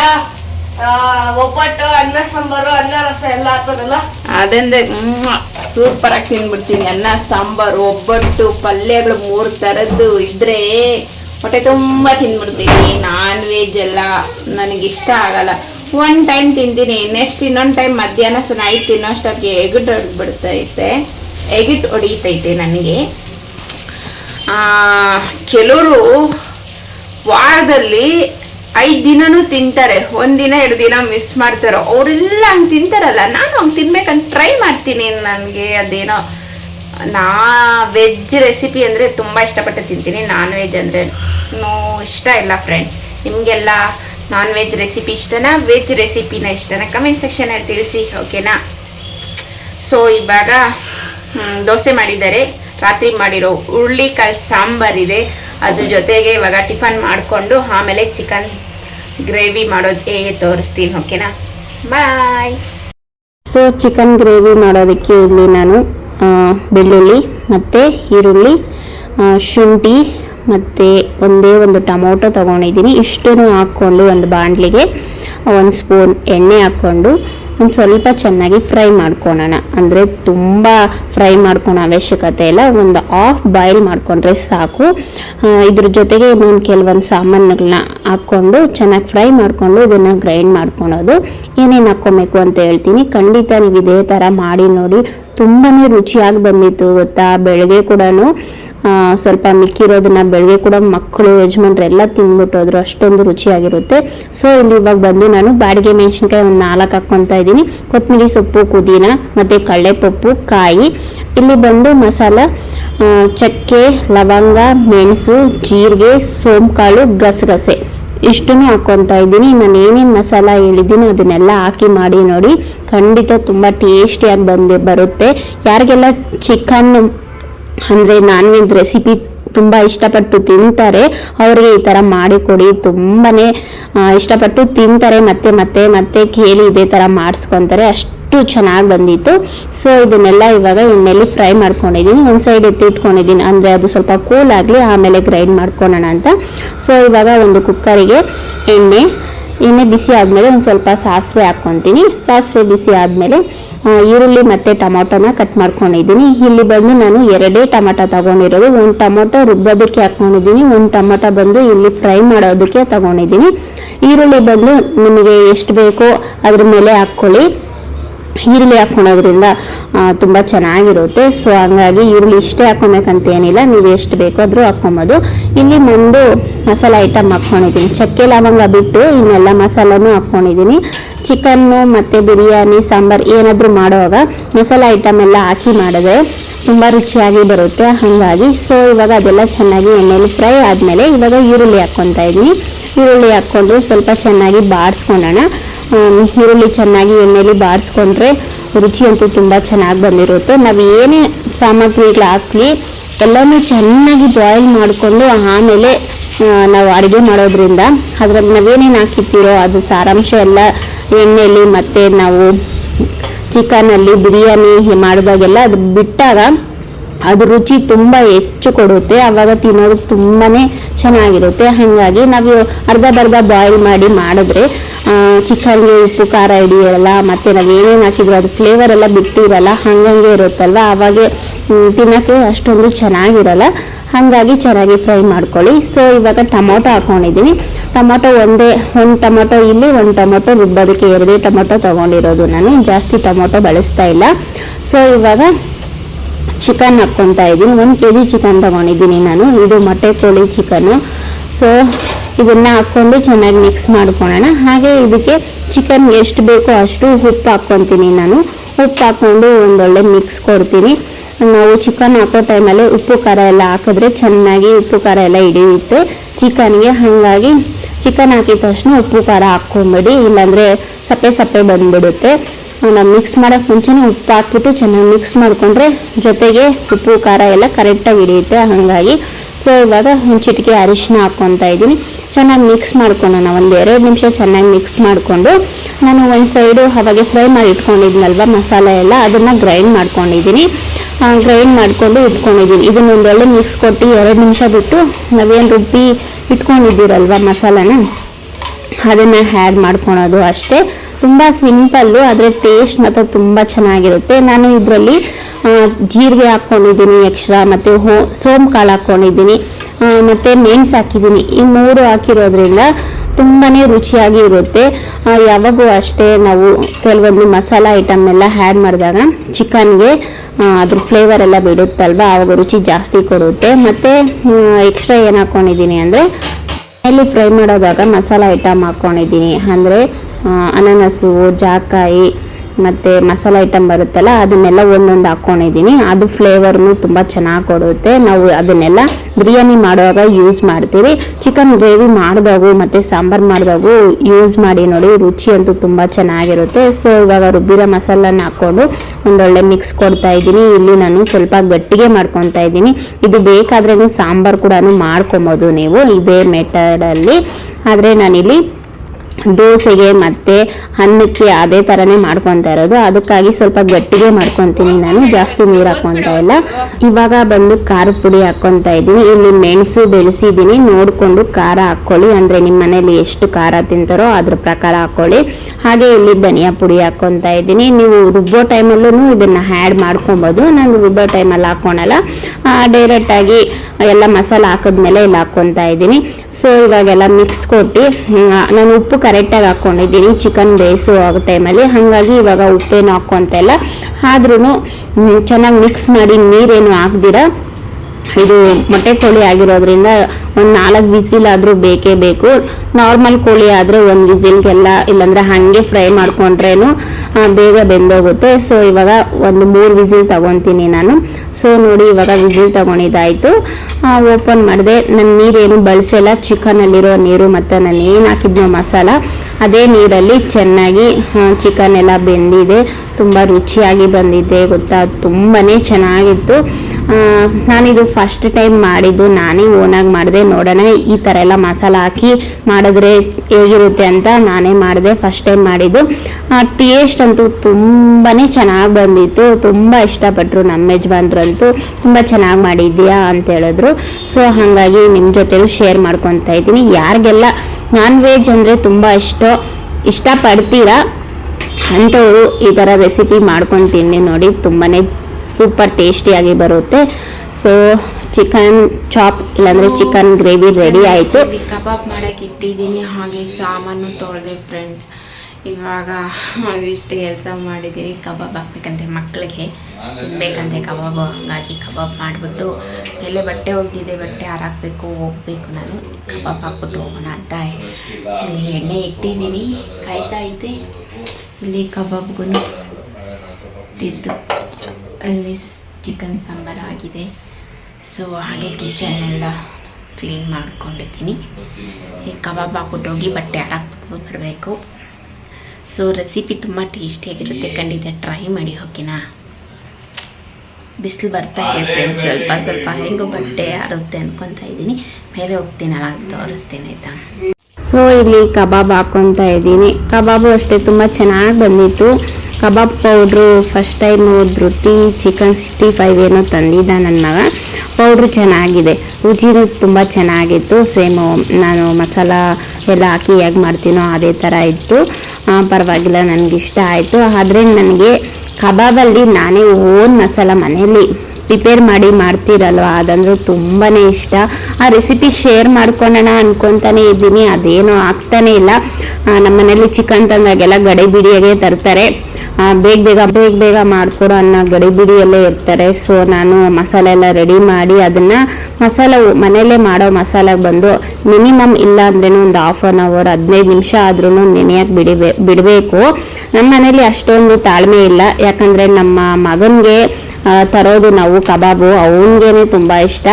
ಒಬ್ಬಟ್ಟು, ಅನ್ನ ಸಾಂಬಾರು, ಅನ್ನ ರಸ ಎಲ್ಲ ಹಾಕೋದಲ್ಲ ಅದೇ ಸೂಪರ್ ಆಗಿ ತಿನ್ಬಿಡ್ತೀನಿ ಅನ್ನ, ಸಾಂಬಾರು, ಒಬ್ಬಟ್ಟು, ಪಲ್ಯಗಳು ಮೂರು ಥರದ್ದು ಇದ್ರೆ ಹೊಟ್ಟೆ ತುಂಬ ತಿನ್ಬಿಡ್ತೀನಿ ನಾನ್ ವೆಜ್ ಎಲ್ಲ ನನಗಿಷ್ಟ ಆಗಲ್ಲ. ಒನ್ ಟೈಮ್ ತಿಂತೀನಿ. ನೆಕ್ಸ್ಟ್ ಇನ್ನೊಂದು ಟೈಮ್ ಮಧ್ಯಾಹ್ನ ನೈಟ್ ತಿನ್ನೋಷ್ಟಕ್ಕೆ ಎಗಿಟ್ ಹೊಡೆದ್ಬಿಡ್ತೈತೆ ಎಗಿಟ್ ಹೊಡಿತೈತೆ ನನಗೆ. ಕೆಲವರು ವಾರದಲ್ಲಿ ಐದು ದಿನನೂ ತಿಂತಾರೆ. ಒಂದಿನ ಎರಡು ದಿನ ಮಿಸ್ ಮಾಡ್ತಾರೋ. ಅವರೆಲ್ಲ ಹಂಗೆ ತಿಂತಾರಲ್ಲ. ನಾನು ಹಂಗೆ ತಿನ್ಬೇಕಂತ ಟ್ರೈ ಮಾಡ್ತೀನಿ ನನಗೆ ಅದೇನೋ. ನಾ ವೆಜ್ ರೆಸಿಪಿ ಅಂದರೆ ತುಂಬ ಇಷ್ಟಪಟ್ಟು ತಿಂತೀನಿ, ನಾನ್ ವೆಜ್ ಅಂದರೆ ನೋ ಇಷ್ಟ ಇಲ್ಲ ಫ್ರೆಂಡ್ಸ್ ನಿಮಗೆಲ್ಲ ನಾನ್ ವೆಜ್ ರೆಸಿಪಿ ಇಷ್ಟನಾ ವೆಜ್ ರೆಸಿಪಿನ ಇಷ್ಟನಾ? ಕಮೆಂಟ್ ಸೆಕ್ಷನಲ್ಲಿ ತಿಳಿಸಿ ಓಕೆನಾ ಸೊ ಇವಾಗ ದೋಸೆ ಮಾಡಿದ್ದಾರೆ. ರಾತ್ರಿ ಮಾಡಿರೋ ಹುರುಳಿಕಾಳು ಸಾಂಬಾರಿದೆ ಅದ್ರ ಜೊತೆಗೆ ಇವಾಗ ಟಿಫನ್ ಮಾಡಿಕೊಂಡು ಆಮೇಲೆ ಚಿಕನ್ ಗ್ರೇವಿ ಮಾಡೋದು ತೋರಿಸ್ತೀನಿ, ಓಕೆನಾ? ಬಾಯ್ ಸೊ ಚಿಕನ್ ಗ್ರೇವಿ ಮಾಡೋದಕ್ಕೆ ಇಲ್ಲಿ ನಾನು ಬೆಳ್ಳುಳ್ಳಿ ಮತ್ತು ಈರುಳ್ಳಿ ಶುಂಠಿ ಮತ್ತು ಒಂದೇ ಒಂದು ಟೊಮೊಟೊ ತೊಗೊಂಡಿದ್ದೀನಿ. ಇಷ್ಟನ್ನು ಹಾಕ್ಕೊಂಡು ಒಂದು ಬಾಣಲಿಗೆ ಒಂದು ಸ್ಪೂನ್ ಎಣ್ಣೆ ಹಾಕ್ಕೊಂಡು ಒಂದು ಸ್ವಲ್ಪ ಚೆನ್ನಾಗಿ ಫ್ರೈ ಮಾಡ್ಕೊಳೋಣ. ಅಂದರೆ ತುಂಬ ಫ್ರೈ ಮಾಡ್ಕೊಳ್ಳೋ ಅವಶ್ಯಕತೆ ಇಲ್ಲ. ಒಂದು ಆಫ್ ಬಾಯ್ಲ್ ಮಾಡಿಕೊಂಡ್ರೆ ಸಾಕು. ಇದ್ರ ಜೊತೆಗೆ ಇನ್ನೊಂದು ಕೆಲವೊಂದು ಸಾಮಾನುಗಳನ್ನ ಹಾಕ್ಕೊಂಡು ಚೆನ್ನಾಗಿ ಫ್ರೈ ಮಾಡಿಕೊಂಡು ಇದನ್ನು ಗ್ರೈಂಡ್ ಮಾಡ್ಕೊಳೋದು. ಏನೇನು ಹಾಕ್ಕೊಬೇಕು ಅಂತ ಹೇಳ್ತೀನಿ. ಖಂಡಿತ ನೀವು ಇದೇ ಥರ ಮಾಡಿ ನೋಡಿ. ತುಂಬಾ ರುಚಿಯಾಗಿ ಬಂದಿತ್ತು ಗೊತ್ತಾ? ಬೆಳಗ್ಗೆ ಕೂಡ ಸ್ವಲ್ಪ ಮಿಕ್ಕಿರೋದನ್ನ ಬೆಳಗ್ಗೆ ಕೂಡ ಮಕ್ಕಳು, ಯಜಮಾನ್ರೆಲ್ಲ ತಿಂದ್ಬಿಟ್ಟು ಅಷ್ಟೊಂದು ರುಚಿಯಾಗಿರುತ್ತೆ. ಸೊ ಇಲ್ಲಿ ಇವಾಗ ಬಂದು ನಾನು ಬಾಡಿಗೆ ಮೆಣಸಿನ್ಕಾಯಿ ಒಂದು ನಾಲ್ಕು ಹಾಕ್ಕೊತಾ ಇದ್ದೀನಿ. ಕೊತ್ತಂಬರಿ ಸೊಪ್ಪು, ಪುದೀನ ಮತ್ತು ಕಡಲೆಪಪ್ಪು, ಕಾಯಿ. ಇಲ್ಲಿ ಬಂದು ಮಸಾಲ ಚಕ್ಕೆ, ಲವಂಗ, ಮೆಣಸು, ಜೀರಿಗೆ, ಸೋಂಕಾಳು, ಗಸಗಸೆ. ಇಷ್ಟನ್ನು ಹಾಕ್ಕೊತಾ ಇದ್ದೀನಿ. ನಾನು ಏನೇನು ಮಸಾಲ ಹೇಳಿದ್ದೀನಿ ಅದನ್ನೆಲ್ಲ ಹಾಕಿ ಮಾಡಿ ನೋಡಿ. ಖಂಡಿತ ತುಂಬ ಟೇಸ್ಟಿಯಾಗಿ ಬಂದು, ಬರುತ್ತೆ. ಯಾರಿಗೆಲ್ಲ ಚಿಕನ್ ಅಂದರೆ ನಾನ್ ವೆಜ್ ರೆಸಿಪಿ ತುಂಬ ಇಷ್ಟಪಟ್ಟು ತಿಂತಾರೆ. ಅವರಿಗೆ ಈ ಥರ ಮಾಡಿಕೊಡಿ ತುಂಬಾ ಇಷ್ಟಪಟ್ಟು ತಿಂತಾರೆ. ಮತ್ತೆ ಮತ್ತೆ ಮತ್ತೆ ಕೇಳಿ ಇದೇ ಥರ ಮಾಡಿಸ್ಕೊತಾರೆ. ಅಷ್ಟು ಚೆನ್ನಾಗಿ ಬಂದಿತ್ತು. ಸೊ ಇದನ್ನೆಲ್ಲ ಇವಾಗ ಎಣ್ಣೆಲಿ ಫ್ರೈ ಮಾಡ್ಕೊಂಡಿದ್ದೀನಿ ಒಂದು ಸೈಡ್ ಎತ್ತಿ ಇಟ್ಕೊಂಡಿದ್ದೀನಿ ಅಂದರೆ ಅದು ಸ್ವಲ್ಪ ಕೂಲ್ ಆಗಲಿ, ಆಮೇಲೆ ಗ್ರೈಂಡ್ ಮಾಡ್ಕೊಳ್ಳೋಣ ಅಂತ. ಸೊ ಇವಾಗ ಒಂದು ಕುಕ್ಕರಿಗೆ ಎಣ್ಣೆ ಎಣ್ಣೆ ಬಿಸಿ ಆದಮೇಲೆ ಒಂದು ಸ್ವಲ್ಪ ಸಾಸಿವೆ ಹಾಕ್ಕೊತೀನಿ. ಸಾಸಿವೆ ಬಿಸಿ ಆದಮೇಲೆ ಈರುಳ್ಳಿ ಮತ್ತು ಟೊಮೊಟೊನ ಕಟ್ ಮಾಡ್ಕೊಂಡಿದ್ದೀನಿ. ಇಲ್ಲಿ ಬಂದು ನಾನು ಎರಡೇ ಟೊಮೊಟೊ ತಗೊಂಡಿರೋದು. ಒಂದು ಟೊಮೊಟೊ ರುಬ್ಬೋದಕ್ಕೆ ಹಾಕ್ಕೊಂಡಿದ್ದೀನಿ. ಒಂದು ಟೊಮೊಟೊ ಬಂದು ಇಲ್ಲಿ ಫ್ರೈ ಮಾಡೋದಕ್ಕೆ ತೊಗೊಂಡಿದ್ದೀನಿ. ಈರುಳ್ಳಿ ಬಂದು ನಿಮಗೆ ಎಷ್ಟು ಬೇಕೋ ಅದ್ರ ಮೇಲೆ ಹಾಕ್ಕೊಳ್ಳಿ. ಈರುಳ್ಳಿ ಹಾಕ್ಕೊಳೋದ್ರಿಂದ ತುಂಬ ಚೆನ್ನಾಗಿರುತ್ತೆ. ಸೊ ಹಂಗಾಗಿ ಈರುಳ್ಳಿ ಇಷ್ಟೇ ಹಾಕ್ಕೊಬೇಕಂತ ಏನಿಲ್ಲ ನೀವು ಎಷ್ಟು ಬೇಕೋ ಆದರೂ ಹಾಕ್ಕೊಬೋದು. ಇಲ್ಲಿ ಒಂದು ಮಸಾಲ ಐಟಮ್ ಹಾಕ್ಕೊಂಡಿದ್ದೀನಿ. ಚಕ್ಕೆ, ಲವಂಗ ಬಿಟ್ಟು ಇನ್ನೆಲ್ಲ ಮಸಾಲನೂ ಹಾಕ್ಕೊಂಡಿದ್ದೀನಿ. ಚಿಕನ್ನು ಮತ್ತು ಬಿರಿಯಾನಿ, ಸಾಂಬಾರು ಏನಾದರೂ ಮಾಡುವಾಗ ಮಸಾಲೆ ಐಟಮ್ ಎಲ್ಲ ಹಾಕಿ ಮಾಡಿದ್ರೆ ತುಂಬ ರುಚಿಯಾಗಿ ಬರುತ್ತೆ. ಹಾಗಾಗಿ ಸೊ ಇವಾಗ ಅದೆಲ್ಲ ಚೆನ್ನಾಗಿ ಎಣ್ಣೆಲಿ ಫ್ರೈ ಆದಮೇಲೆ ಇವಾಗ ಈರುಳ್ಳಿ ಹಾಕ್ಕೊತಾ ಇದ್ದೀನಿ. ಈರುಳ್ಳಿ ಹಾಕ್ಕೊಂಡು ಸ್ವಲ್ಪ ಚೆನ್ನಾಗಿ ಬಾಡಿಸ್ಕೊಳ್ಳೋಣ ಈರುಳ್ಳಿ ಚೆನ್ನಾಗಿ ಎಣ್ಣೆಲಿ ಬಾಡಿಸ್ಕೊಂಡ್ರೆ ರುಚಿಯಂತೂ ತುಂಬ ಚೆನ್ನಾಗಿ ಬಂದಿರುತ್ತೆ. ನಾವು ಏನೇ ಸಾಮಗ್ರಿಗಳು ಹಾಕಲಿ, ಎಲ್ಲನೂ ಚೆನ್ನಾಗಿ ಬಾಯ್ಲ್ ಮಾಡಿಕೊಂಡು ಆಮೇಲೆ ನಾವು ಅಡುಗೆ ಮಾಡೋದ್ರಿಂದ ಅದ್ರಲ್ಲಿ ನಾವೇನೇನು ಹಾಕಿರ್ತೀರೋ ಅದು ಸಾರಾಂಶ ಎಲ್ಲ ಎಣ್ಣೆಯಲ್ಲಿ ಮತ್ತು ನಾವು ಚಿಕನಲ್ಲಿ ಬಿರಿಯಾನಿ ಮಾಡಿದಾಗೆಲ್ಲ ಅದು ಬಿಟ್ಟಾಗ ಅದು ರುಚಿ ತುಂಬ ಹೆಚ್ಚು ಕೊಡುತ್ತೆ ಆವಾಗ ತಿನ್ನೋದಕ್ಕೆ ತುಂಬಾ ಚೆನ್ನಾಗಿರುತ್ತೆ. ಹಾಗಾಗಿ ನಾವು ಅರ್ಧ ಬರ್ಧ ಬಾಯ್ಲ್ ಮಾಡಿ ಮಾಡಿದ್ರೆ ಚಿಕನ್ಗೆ ಉಪ್ಪು, ಖಾರ ಹಿಡಿಯೋಲ್ಲ, ಮತ್ತು ನಾವು ಏನೇನು ಹಾಕಿದ್ರು ಅದು ಫ್ಲೇವರ್ ಎಲ್ಲ ಬಿಟ್ಟಿರಲ್ಲ, ಹಂಗಂಗೆ ಇರುತ್ತಲ್ವ? ಆವಾಗೆ ತಿನ್ನೋಕ್ಕೆ ಅಷ್ಟೊಂದು ಚೆನ್ನಾಗಿರಲ್ಲ. ಹಾಗಾಗಿ ಚೆನ್ನಾಗಿ ಫ್ರೈ ಮಾಡ್ಕೊಳ್ಳಿ. ಸೊ ಇವಾಗ ಟೊಮೊಟೊ ಹಾಕ್ಕೊಂಡಿದ್ದೀನಿ ಟೊಮೊಟೊ ಒಂದೇ, ಒಂದು ಟೊಮೊಟೊ ಇಲ್ಲಿ, ಒಂದು ಟೊಮೊಟೊ ರುಬ್ಬೋದಕ್ಕೆ ಎರಡೇ ಟೊಮೊಟೊ ತೊಗೊಂಡಿರೋದು ನಾನು. ಜಾಸ್ತಿ ಟೊಮೊಟೊ ಬಳಸ್ತಾ ಇಲ್ಲ. ಸೊ ಇವಾಗ ಚಿಕನ್ ಹಾಕ್ಕೊತಾ ಇದ್ದೀನಿ. ಒಂದು ಕೆ ಜಿ ಚಿಕನ್ ತೊಗೊಂಡಿದ್ದೀನಿ ನಾನು. ಇದು ಮೊಟ್ಟೆ ಕೋಳಿ ಚಿಕನ್ನು ಸೊ ಇದನ್ನು ಹಾಕ್ಕೊಂಡು ಚೆನ್ನಾಗಿ ಮಿಕ್ಸ್ ಮಾಡ್ಕೊಳ್ಳೋಣ. ಹಾಗೆ ಇದಕ್ಕೆ ಚಿಕನ್ ಎಷ್ಟು ಬೇಕೋ ಅಷ್ಟು ಉಪ್ಪು ಹಾಕ್ಕೊತೀನಿ ನಾನು. ಉಪ್ಪು ಹಾಕ್ಕೊಂಡು ಒಂದೊಳ್ಳೆ ಮಿಕ್ಸ್ ಕೊಡ್ತೀನಿ. ನಾವು ಚಿಕನ್ ಹಾಕೋ ಟೈಮಲ್ಲಿ ಉಪ್ಪು ಖಾರ ಎಲ್ಲ ಹಾಕಿದ್ರೆ ಚೆನ್ನಾಗಿ ಉಪ್ಪು ಖಾರ ಎಲ್ಲ ಹಿಡಿಯುತ್ತೆ. ಚಿಕನ್ಗೆ ಹಾಗಾಗಿ ಚಿಕನ್ ಹಾಕಿದ ತಕ್ಷಣ ಉಪ್ಪು ಖಾರ ಹಾಕ್ಕೊಂಬಿಡಿ. ಇಲ್ಲಾಂದರೆ ಸಪ್ಪೆ ಸಪ್ಪೆ ಬಂದ್ಬಿಡುತ್ತೆ. ನಾವು ಮಿಕ್ಸ್ ಮಾಡೋಕ್ಕೆ ಮುಂಚೆನೇ ಉಪ್ಪು ಹಾಕ್ಬಿಟ್ಟು ಚೆನ್ನಾಗಿ ಮಿಕ್ಸ್ ಮಾಡಿಕೊಂಡ್ರೆ ಜೊತೆಗೆ ಉಪ್ಪು, ಖಾರ ಎಲ್ಲ ಕರೆಕ್ಟಾಗಿ ಹಿಡಿಯುತ್ತೆ ಹಾಗಾಗಿ. ಸೊ ಇವಾಗ ಒಂದು ಚಿಟಿಕೆ ಅರಿಶಿನ ಹಾಕ್ಕೊತಾ ಇದ್ದೀನಿ. ಚೆನ್ನಾಗಿ ಮಿಕ್ಸ್ ಮಾಡ್ಕೊಳ್ಳೋಣ. ಒಂದು ಎರಡು ನಿಮಿಷ ಚೆನ್ನಾಗಿ ಮಿಕ್ಸ್ ಮಾಡಿಕೊಂಡು. ನಾನು ಒಂದು ಸೈಡು ಅವಾಗೆ ಫ್ರೈ ಮಾಡಿ ಇಟ್ಕೊಂಡಿದ್ನಲ್ವ, ಮಸಾಲೆ ಎಲ್ಲ, ಅದನ್ನು ಗ್ರೈಂಡ್ ಮಾಡ್ಕೊಂಡಿದ್ದೀನಿ. ಗ್ರೈಂಡ್ ಮಾಡಿಕೊಂಡು ಇಟ್ಕೊಂಡಿದ್ದೀನಿ. ಇದನ್ನ ಒಂದೊಳ್ಳೆ ಮಿಕ್ಸ್ ಕೊಟ್ಟು ಎರಡು ನಿಮಿಷ ಬಿಟ್ಟು ನಾವೇನು ರುಬ್ಬಿ ಇಟ್ಕೊಂಡಿದ್ದೀರಲ್ವ ಮಸಾಲೆನ? ಅದನ್ನು ಆ್ಯಡ್ ಮಾಡ್ಕೊಳೋದು ಅಷ್ಟೇ. ತುಂಬ ಸಿಂಪಲ್ಲು, ಆದರೆ ಟೇಸ್ಟ್ ಮಾತ್ರ ತುಂಬ ಚೆನ್ನಾಗಿರುತ್ತೆ. ನಾನು ಇದರಲ್ಲಿ ಜೀರಿಗೆ ಹಾಕ್ಕೊಂಡಿದ್ದೀನಿ ಎಕ್ಸ್ಟ್ರಾ ಮತ್ತು ಹೋ, ಸೋಂಪು ಕಾಳು ಹಾಕ್ಕೊಂಡಿದ್ದೀನಿ ಮತ್ತು ಮೆಣಸು ಹಾಕಿದ್ದೀನಿ. ಈ ಮೂರು ಹಾಕಿರೋದ್ರಿಂದ ತುಂಬಾ ರುಚಿಯಾಗಿ ಇರುತ್ತೆ. ಯಾವಾಗೂ ಅಷ್ಟೇ ನಾವು ಕೆಲವೊಂದು ಮಸಾಲ ಐಟಮ್ ಎಲ್ಲ ಆ್ಯಡ್ ಮಾಡಿದಾಗ ಚಿಕನ್ಗೆ ಅದ್ರ ಫ್ಲೇವರ್ ಎಲ್ಲ ಬಿಡುತ್ತಲ್ವ, ಆವಾಗ ರುಚಿ ಜಾಸ್ತಿ ಕೊಡುತ್ತೆ. ಮತ್ತು ಎಕ್ಸ್ಟ್ರಾ ಏನು ಹಾಕ್ಕೊಂಡಿದ್ದೀನಿ ಅಂದರೆ ಎಣ್ಣೆಲಿ ಫ್ರೈ ಮಾಡೋದಾಗ ಮಸಾಲ ಐಟಮ್ ಹಾಕ್ಕೊಂಡಿದ್ದೀನಿ ಅಂದರೆ ಅನಾನಸು, ಜಾಕಾಯಿ ಮತ್ತು ಮಸಾಲೆ ಐಟಮ್ ಬರುತ್ತಲ್ಲ, ಅದನ್ನೆಲ್ಲ ಒಂದೊಂದು ಹಾಕ್ಕೊಂಡಿದ್ದೀನಿ ಅದು ಫ್ಲೇವರ್ನು ತುಂಬ ಚೆನ್ನಾಗಿ ಕೊಡುತ್ತೆ. ನಾವು ಅದನ್ನೆಲ್ಲ ಬಿರಿಯಾನಿ ಮಾಡುವಾಗ ಯೂಸ್ ಮಾಡ್ತೀವಿ. ಚಿಕನ್ ಗ್ರೇವಿ ಮಾಡಿದಾಗ ಮತ್ತು ಸಾಂಬಾರು ಮಾಡಿದಾಗ ಯೂಸ್ ಮಾಡಿ ನೋಡಿ ರುಚಿ ಅಂತೂ ತುಂಬ ಚೆನ್ನಾಗಿರುತ್ತೆ. ಸೊ ಇವಾಗ ರುಬ್ಬಿರೋ ಮಸಾಲನ ಹಾಕ್ಕೊಂಡು ಒಂದೊಳ್ಳೆ ಮಿಕ್ಸ್ ಕೊಡ್ತಾ ಇದ್ದೀನಿ. ಇಲ್ಲಿ ನಾನು ಸ್ವಲ್ಪ ಗಟ್ಟಿಗೆ ಮಾಡ್ಕೊತಾ ಇದ್ದೀನಿ. ಇದು ಬೇಕಾದ್ರೂ ಸಾಂಬಾರು ಕೂಡ ಮಾಡ್ಕೊಬೋದು ನೀವು ಇದೇ ಮೆಥಡಲ್ಲಿ ಆದರೆ ನಾನಿಲ್ಲಿ ದೋಸೆಗೆ ಮತ್ತು ಅನ್ನಕ್ಕೆ ಅದೇ ಥರನೇ ಮಾಡ್ಕೊತಾ ಇರೋದು. ಅದಕ್ಕಾಗಿ ಸ್ವಲ್ಪ ಗಟ್ಟಿಗೆ ಮಾಡ್ಕೊತೀನಿ ನಾನು. ಜಾಸ್ತಿ ನೀರು ಹಾಕ್ಕೊತಾ ಇಲ್ಲ. ಇವಾಗ ಬಂದು ಖಾರದ ಪುಡಿ ಹಾಕ್ಕೊತಾ ಇದ್ದೀನಿ. ಇಲ್ಲಿ ಮೆಣಸು ಬೆಳೆಸಿದ್ದೀನಿ. ನೋಡಿಕೊಂಡು ಖಾರ ಹಾಕ್ಕೊಳ್ಳಿ ಅಂದರೆ ನಿಮ್ಮ ಮನೇಲಿ ಎಷ್ಟು ಖಾರ ತಿಂತಾರೋ ಅದ್ರ ಪ್ರಕಾರ ಹಾಕ್ಕೊಳ್ಳಿ ಹಾಗೆ ಇಲ್ಲಿ ಧನಿಯಾ ಪುಡಿ ಹಾಕ್ಕೊತಾ ಇದ್ದೀನಿ. ನೀವು ರುಬ್ಬೋ ಟೈಮಲ್ಲೂ ಇದನ್ನು ಆ್ಯಡ್ ಮಾಡ್ಕೊಬೋದು. ನಾನು ರುಬ್ಬೋ ಟೈಮಲ್ಲಿ ಹಾಕ್ಕೊಳಲ್ಲ ಡೈರೆಕ್ಟಾಗಿ ಎಲ್ಲ ಮಸಾಲ ಹಾಕಿದ್ಮೇಲೆ ಇಲ್ಲಿ ಹಾಕ್ಕೊತಾ ಇದ್ದೀನಿ. ಸೊ ಇವಾಗೆಲ್ಲ ಮಿಕ್ಸ್ ಕೊಟ್ಟು ನಾನು ಉಪ್ಪು ಕರೆಕ್ಟಾಗಿ ಹಾಕ್ಕೊಂಡಿದ್ದೀನಿ. ಚಿಕನ್ ಬೇಯಿಸೋ ಟೈಮಲ್ಲಿ. ಹಾಗಾಗಿ ಇವಾಗ ಉಪ್ಪೇನು ಹಾಕ್ಕೊತ ಇಲ್ಲ. ಆದ್ರೂ ಚೆನ್ನಾಗಿ ಮಿಕ್ಸ್ ಮಾಡಿ ನೀರೇನು ಹಾಕ್ದಿರ? ಇದು ಮೊಟ್ಟೆ ಕೋಳಿ ಆಗಿರೋದ್ರಿಂದ ಒಂದು ನಾಲ್ಕು ವಿಸಿಲ್ ಆದರೂ ಬೇಕೇ ಬೇಕು. ನಾರ್ಮಲ್ ಕೋಳಿ ಆದರೆ ಒಂದು ವಿಸಿಲ್ಗೆಲ್ಲ ಇಲ್ಲಾಂದರೆ ಹಾಗೆ ಫ್ರೈ ಮಾಡ್ಕೊಂಡ್ರೇನು ಬೇಗ ಬೆಂದೋಗುತ್ತೆ. ಸೊ ಇವಾಗ ಒಂದು ಮೂರು ವಿಸಿಲ್ ತಗೊತೀನಿ ನಾನು. ಸೊ ನೋಡಿ ಇವಾಗ ವಿಸಿಲ್ ತಗೊಂಡಿದ್ದಾಯಿತು. ಓಪನ್ ಮಾಡಿದೆ. ನನ್ನ ನೀರೇನು ಬಳಸಿಲ್ಲ ಚಿಕನಲ್ಲಿರೋ ನೀರು ಮತ್ತು ನಾನು ಏನು ಹಾಕಿದ್ನೋ ಮಸಾಲ, ಅದೇ ನೀರಲ್ಲಿ ಚೆನ್ನಾಗಿ ಚಿಕನ್ ಎಲ್ಲ ಬೆಂದಿದೆ. ತುಂಬ ರುಚಿಯಾಗಿ ಬಂದಿದೆ, ಗೊತ್ತಾ? ತುಂಬಾ ಚೆನ್ನಾಗಿತ್ತು. ನಾನಿದು ಫಸ್ಟ್ ಟೈಮ್ ಮಾಡಿದ್ದು, ನಾನೇ ಓನಾಗಿ ಮಾಡಿದೆ. ನೋಡೋಣ, ಈ ಥರ ಎಲ್ಲ ಮಸಾಲ ಹಾಕಿ ಮಾಡಿದ್ರೆ ಹೇಗಿರುತ್ತೆ ಅಂತ ನಾನೇ ಮಾಡಿದೆ ಫಸ್ಟ್ ಟೈಮ್ ಮಾಡಿದ್ದು. ಟೇಸ್ಟ್ ಅಂತೂ ತುಂಬಾ ಚೆನ್ನಾಗಿ ಬಂದಿತ್ತು. ತುಂಬ ಇಷ್ಟಪಟ್ಟರು ನಮ್ಮ ಯಜಮಾನ್ರಂತೂ. ತುಂಬ ಚೆನ್ನಾಗಿ ಮಾಡಿದ್ಯಾ ಅಂತ ಹೇಳಿದ್ರು. ಸೊ ಹಾಗಾಗಿ ನಿಮ್ಮ ಜೊತೆಲೂ ಶೇರ್ ಮಾಡ್ಕೊತಾ ಇದ್ದೀನಿ. ಯಾರಿಗೆಲ್ಲ ನಾನ್ ವೆಜ್ ಅಂದರೆ ತುಂಬ ಇಷ್ಟ, ಇಷ್ಟಪಡ್ತೀರಾ ಅಂಥವರು ಈ ಥರ ರೆಸಿಪಿ ಮಾಡ್ಕೊಂಡು ತಿನ್ನಿ ನೋಡಿ. ತುಂಬಾ ಸೂಪರ್ ಟೇಸ್ಟಿಯಾಗಿ ಬರುತ್ತೆ. ಸೊ ಚಿಕನ್ ಚಾಪ್ ಇಲ್ಲಾಂದರೆ ಚಿಕನ್ ಗ್ರೇವಿ ರೆಡಿ ಆಯಿತು. ಕಬಾಬ್ ಮಾಡಕ್ಕೆ ಇಟ್ಟಿದ್ದೀನಿ ಹಾಗೆ ಸಾಮಾನು ತೊಳೆದೆ ಫ್ರೆಂಡ್ಸ್ ಇವಾಗ ಇಷ್ಟು ಕೆಲಸ ಮಾಡಿದ್ದೀನಿ. ಕಬಾಬ್ ಹಾಕ್ಬೇಕಂತೆ ಮಕ್ಕಳಿಗೆ ತಿನ್ಬೇಕಂತೆ ಕಬಾಬು. ಹಂಗಾಗಿ ಕಬಾಬ್ ಮಾಡಿಬಿಟ್ಟು ಎಲ್ಲೇ ಬಟ್ಟೆ ಒಗ್ದಿದೆ ಬಟ್ಟೆ ಹಾರಾಕಬೇಕು ಹೋಗ್ಬೇಕು ನಾನು. ಕಬಾಬ್ ಹಾಕ್ಬಿಟ್ಟು ಹೋಗೋಣ ಅಂತ ಇಲ್ಲಿ ಎಣ್ಣೆ ಇಟ್ಟಿದ್ದೀನಿ. ಕಾಯ್ತಾ ಐತೆ ಇಲ್ಲಿ ಕಬಾಬ್ಗೂ ಇದ್ದು. ಅಲ್ಲಿ ಚಿಕನ್ ಸಾಂಬಾರ್ ಆಗಿದೆ ಸೊ ಹಾಗೆ ಕಿಚನ್ ಎಲ್ಲ ಕ್ಲೀನ್ ಮಾಡ್ಕೊಂಡಿದ್ದೀನಿ. ಈ ಕಬಾಬ್ ಹಾಕ್ಬಿಟ್ಟು ಹೋಗಿ ಬಟ್ಟೆ ಹಾರಾಕ್ಬಿಟ್ಟು ಬರಬೇಕು. ಸೊ ರೆಸಿಪಿ ತುಂಬ ಟೇಸ್ಟಿಯಾಗಿರುತ್ತೆ ಖಂಡಿತ ಟ್ರೈ ಮಾಡಿ ಓಕೆನಾ ಬಿಸಿಲು ಬರ್ತಾ ಇದೆ ಫ್ರೆಂಡ್ಸ್ ಸ್ವಲ್ಪ ಸ್ವಲ್ಪ ಹೆಂಗೋ ಬಟ್ಟೆ ಆರುತ್ತೆ ಅನ್ಕೊತಾ ಇದ್ದೀನಿ. ಮೇಲೆ ಹೋಗ್ತೀನಲ್ಲ ಅಲ್ಲ ತೋರಿಸ್ತೀನಿ, ಆಯಿತಾ? ಸೊ ಇಲ್ಲಿ ಕಬಾಬ್ ಹಾಕ್ಕೊತಾ ಇದ್ದೀನಿ. ಕಬಾಬು ಅಷ್ಟೇ ತುಂಬ ಚೆನ್ನಾಗಿ ಬಂದಿತ್ತು. Kebab powder first time Dhruti chicken sixty five ಏನೋ ತಂದಿದ್ದ ನನ್ನ ಮಗ. ಪೌಡ್ರು ಚೆನ್ನಾಗಿದೆ. ರುಚಿನೂ ತುಂಬ ಚೆನ್ನಾಗಿತ್ತು. ಸೇಮು ನಾನು ಮಸಾಲ ಎಲ್ಲ ಹಾಕಿ ಹೇಗೆ ಮಾಡ್ತೀನೋ ಅದೇ ಥರ ಇತ್ತು. ಪರವಾಗಿಲ್ಲ ಇಷ್ಟ ಆಯಿತು. ಆದರೆ ನನಗೆ ಕಬಾಬಲ್ಲಿ ನಾನೇ ಓನ್ ಮಸಾಲ ಮನೆಯಲ್ಲಿ ಪ್ರಿಪೇರ್ ಮಾಡಿ ಮಾಡ್ತೀರಲ್ವ? ಅದಂದ್ರೆ ತುಂಬಾ ಇಷ್ಟ. ಆ ರೆಸಿಪಿ ಶೇರ್ ಮಾಡ್ಕೊಳ್ಳೋಣ ಅನ್ಕೊತಾನೆ ಇದ್ದೀನಿ. ಅದೇನೋ ಆಗ್ತಾನೇ ಇಲ್ಲ. ನಮ್ಮ ಮನೇಲಿ ಚಿಕನ್ ತಂದಾಗೆಲ್ಲ ಗಡಿಬಿಡಿಯಾಗೆ ತರ್ತಾರೆ. ಆ, ಬೇಗ ಬೇಗ ಬೇಗ ಬೇಗ ಮಾಡಿಕೊಡು ಅನ್ನೋ ಗಡಿಬಿಡಿಯಲ್ಲೇ ಇರ್ತಾರೆ. ಸೊ ನಾನು ಮಸಾಲೆ ಎಲ್ಲ ರೆಡಿ ಮಾಡಿ ಅದನ್ನು ಮಸಾಲ ಮನೆಯಲ್ಲೇ ಮಾಡೋ ಮಸಾಲೆಗೆ ಬಂದು ಮಿನಿಮಮ್ ಇಲ್ಲ ಅಂದ್ರೇನು ಒಂದು ಹಾಫ್ ಆನ್ ಅವರ್ ಹದಿನೈದು ನಿಮಿಷ ಆದ್ರೂ ನೆನೆಯಕ್ಕೆ ಬಿಡಿಬೇ, ಬಿಡಬೇಕು. ನಮ್ಮ ಮನೇಲಿ ಅಷ್ಟೊಂದು ತಾಳ್ಮೆ ಇಲ್ಲ. ಯಾಕಂದರೆ ನಮ್ಮ ಮಗನಿಗೆ ತರೋದು ನಾವು ಕಬಾಬು, ಅವನಿಗೇನೆ ತುಂಬ ಇಷ್ಟ.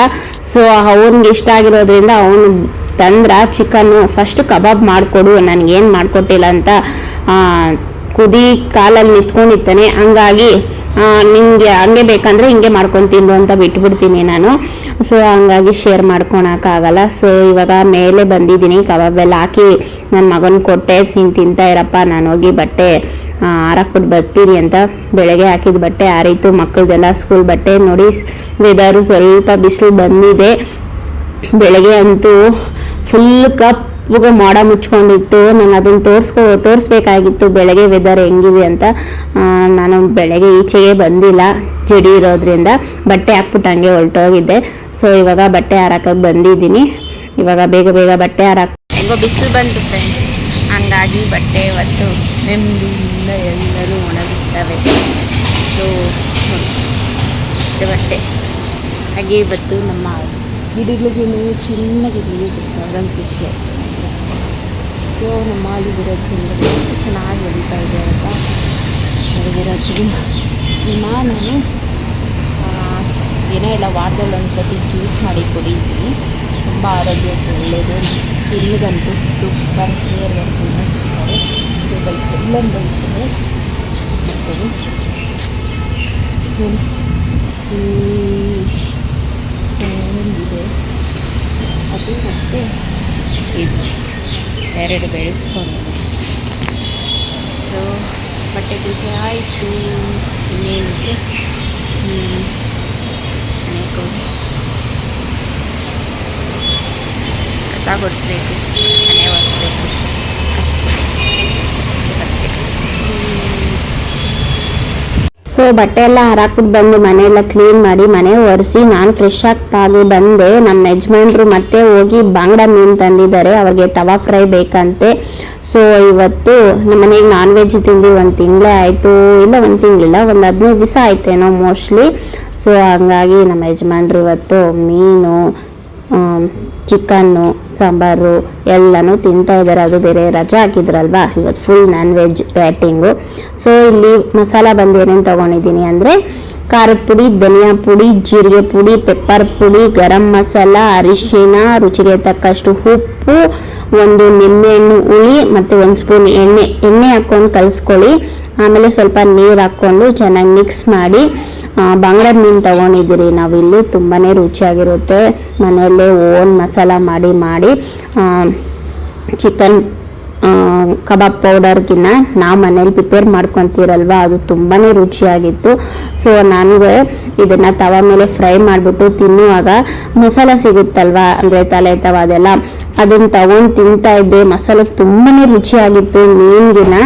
ಸೊ ಅವನಿಗೆ ಇಷ್ಟ ಆಗಿರೋದ್ರಿಂದ ಅವನು ತಂದ್ರ ಚಿಕನ್ನು ಫಸ್ಟ್ ಕಬಾಬ್ ಮಾಡಿಕೊಡು, ನನಗೇನು ಮಾಡಿಕೊಟ್ಟಿಲ್ಲ ಅಂತ ಕುದಿ ಕಾಲಲ್ಲಿ ನಿಂತ್ಕೊಂಡಿರ್ತಾನೆ. ಹಂಗಾಗಿ ನಿಮಗೆ ಹಂಗೆ ಬೇಕಂದರೆ ಹಿಂಗೆ ಮಾಡ್ಕೊಂಡು ತಿಂದು ಅಂತ ಬಿಟ್ಬಿಡ್ತೀನಿ ನಾನು. ಸೊ ಹಂಗಾಗಿ ಶೇರ್ ಮಾಡ್ಕೊಳಕ್ಕಾಗಲ್ಲ ಸೊ ಇವಾಗ ಮೇಲೆ ಬಂದಿದ್ದೀನಿ. ಕಬಾಬೆಲ್ಲ ಹಾಕಿ ನನ್ನ ಮಗನ ಕೊಟ್ಟೆ. ನೀನು ತಿಂತಾ ಇರಪ್ಪ, ನಾನು ಹೋಗಿ ಬಟ್ಟೆ ಹಾರಾಕ್ಬಿಟ್ಟು ಬರ್ತೀನಿ ಅಂತ ಬೆಳಗ್ಗೆ ಹಾಕಿದ ಬಟ್ಟೆ ಆರಿತು ಮಕ್ಕಳದೆಲ್ಲ ಸ್ಕೂಲ್ ಬಟ್ಟೆ ನೋಡಿ ವೆದರು ಸ್ವಲ್ಪ ಬಿಸಿಲು ಬಂದಿದೆ. ಬೆಳಗ್ಗೆ ಅಂತೂ ಫುಲ್ ಕಪ್ಪಗೆ ಮೋಡ ಮುಚ್ಕೊಂಡಿತ್ತು, ನಾನು ಅದನ್ನು ತೋರಿಸ್ಕೊ, ತೋರಿಸ್ಬೇಕಾಗಿತ್ತು, ಬೆಳಗ್ಗೆ ವೆದರ್ ಹೆಂಗಿದೆ ಅಂತ. ನಾನು ಬೆಳಗ್ಗೆ ಈಚೆಗೆ ಬಂದಿಲ್ಲ, ಜಡಿ ಇರೋದ್ರಿಂದ. ಬಟ್ಟೆ ಹಾಕ್ಬಿಟ್ಟು ಹಂಗೆ ಹೊರಟೋಗಿದ್ದೆ. ಸೊ ಇವಾಗ ಬಟ್ಟೆ ಹಾರಾಕಕ್ಕೆ ಬಂದಿದ್ದೀನಿ. ಇವಾಗ ಬೇಗ ಬೇಗ ಬಟ್ಟೆ ಹಾರಾಕ ಹೆಂಗೋ ಬಿಸಿಲು ಬಂದುತ್ತೆ ಹಂಗಾಗಿ ಬಟ್ಟೆ ಒತ್ತು ನೆಮ್ಮದಿಯಿಂದ ಎಲ್ಲರೂ ಒಣಗುತ್ತವೆ ಸೊ ಇಷ್ಟ ಬಟ್ಟೆ. ಹಾಗೆ ಇವತ್ತು ನಮ್ಮ ಗಿಡಗಳಿಗೆ ಚೆನ್ನಾಗಿ ನೀರು ಅದೊಂದು ಖುಷಿ ಸೊ ನಮ್ಮ ಅಲ್ಲಿಗಿರೋ ಚೆಂದ ಎಷ್ಟು ಚೆನ್ನಾಗಿ ಬೆಳೀತಾ ಇದೆ ಅಂತ ದಿನ ನಾನು ಏನೇ ಇಲ್ಲ, ವಾರದಲ್ಲಿ ಒಂದು ಸರ್ತಿ ಜ್ಯೂಸ್ ಮಾಡಿ ಕುಡಿತೀನಿ. ತುಂಬ ಆರೋಗ್ಯಕ್ಕೆ ಒಳ್ಳೆಯದು ಸ್ಕಿನ್ಗಂತೂ ಸೂಪರ್ ಕ್ಲಿಯರ್ ಅಂತ ಸಿಗ್ತಾರೆ ಇದು ಬಳಸ್ಕೊಂಡು ಬರ್ತದೆ ಮತ್ತು ನೋಡಿ ಇಷ್ಟೊಂದಿದೆ ಅದು ಮತ್ತು ಇದು. ಎರಡು ಬೆಳೆಸ್ಕೊಂಡು. ಸೊ ಬಟ್ಟೆ ಪೂಜೆ ಆಯಿತು. ಇನ್ನೇನಿದೆ ಕಸ ಗುಡಿಸ್ಬೇಕು ಮನೆ ಒರೆಸ್ಬೇಕು ಅಷ್ಟೇ ಅಷ್ಟೇ ಕೆಲಸ ಬರ್ಬೇಕು ಸೊ ಬಟ್ಟೆ ಎಲ್ಲ ಹಾರಾಕ್ಬಿಟ್ಟು ಬಂದು ಮನೆಯೆಲ್ಲ ಕ್ಲೀನ್ ಮಾಡಿ ಮನೆ ಒರೆಸಿ ನಾನು ಫ್ರೆಶ್ ಆಗಿ ಬಂದೆ. ನಮ್ಮ ಯಜಮಾನ್ರು ಮತ್ತೆ ಹೋಗಿ ಬಾಂಗ್ಡ ಮೀನು ತಂದಿದ್ದಾರೆ. ಅವ್ರಿಗೆ ತವಾ ಫ್ರೈ ಬೇಕಂತೆ. ಸೊ ಇವತ್ತು ನಮ್ಮ ಮನೆಗೆ ನಾನ್ ವೆಜ್ ತಿಂದು ಒಂದು ತಿಂಗಳೇ ಆಯಿತು. ಇಲ್ಲ, ಒಂದು ತಿಂಗಳಿಲ್ಲ ಒಂದು ಹದಿನೈದು ದಿವಸ ಆಯ್ತೇನೋ ಮೋಸ್ಟ್ಲಿ ಸೊ ಹಂಗಾಗಿ ನಮ್ಮ ಯಜಮಾನ್ರು ಇವತ್ತು ಮೀನು ಚಿಕನ್ನು, ಸಾಂಬಾರು ಎಲ್ಲನೂ ತಿಂತಾ ಇದ್ದಾರೆ. ಅದು ಬೇರೆ ರಜೆ ಹಾಕಿದ್ರಲ್ವಾ? ಇವತ್ತು ಫುಲ್ ನಾನ್ ವೆಜ್ ರ್ಯಾಟಿಂಗು ಸೊ ಇಲ್ಲಿ ಮಸಾಲ ಬಂದು ಏನೇನು ತೊಗೊಂಡಿದ್ದೀನಿ ಅಂದರೆ ಖಾರದ ಪುಡಿ, ಧನಿಯಾ ಪುಡಿ, ಜೀರಿಗೆ ಪುಡಿ ಪೆಪ್ಪರ್ ಪುಡಿ, ಗರಂ ಮಸಾಲ, ಅರಿಶಿನ, ರುಚಿಗೆ ತಕ್ಕಷ್ಟು ಉಪ್ಪು, ಒಂದು ನಿಂಬೆಹಣ್ಣು ಹುಳಿ ಮತ್ತು ಒಂದು ಸ್ಪೂನ್ ಎಣ್ಣೆ. ಎಣ್ಣೆ ಹಾಕ್ಕೊಂಡು ಕಲಿಸ್ಕೊಳ್ಳಿ. ಆಮೇಲೆ ಸ್ವಲ್ಪ ನೀರು ಹಾಕ್ಕೊಂಡು ಚೆನ್ನಾಗಿ ಮಿಕ್ಸ್ ಮಾಡಿ ಬಂಗಾಳ ಮೀನು ತೊಗೊಂಡಿದ್ದೀರಿ. ನಾವಿಲ್ಲಿ ತುಂಬಾ ರುಚಿಯಾಗಿರುತ್ತೆ. ಮನೆಯಲ್ಲೇ ಓನ್ ಮಸಾಲ ಮಾಡಿ ಮಾಡಿ ಚಿಕನ್ ಕಬಾಬ್ ಪೌಡರ್ಗಿನ್ನ ನಾವು ಮನೇಲಿ ಪ್ರಿಪೇರ್ ಮಾಡ್ಕೊತೀರಲ್ವ? ಅದು ತುಂಬಾ ರುಚಿಯಾಗಿತ್ತು. ಸೊ ನನಗೆ ಇದನ್ನು ತವ ಮೇಲೆ ಫ್ರೈ ಮಾಡಿಬಿಟ್ಟು ತಿನ್ನುವಾಗ ಮಸಾಲ ಸಿಗುತ್ತಲ್ವ? ಅಂದರೆ ತಲೆ ತವ ಅದೆಲ್ಲ. ಅದನ್ನು ತಗೊಂಡು ತಿಂತಾ ಇದ್ದೆ. ಮಸಾಲೆ ತುಂಬಾ ರುಚಿಯಾಗಿತ್ತು. ಮೀನಿಗಿನ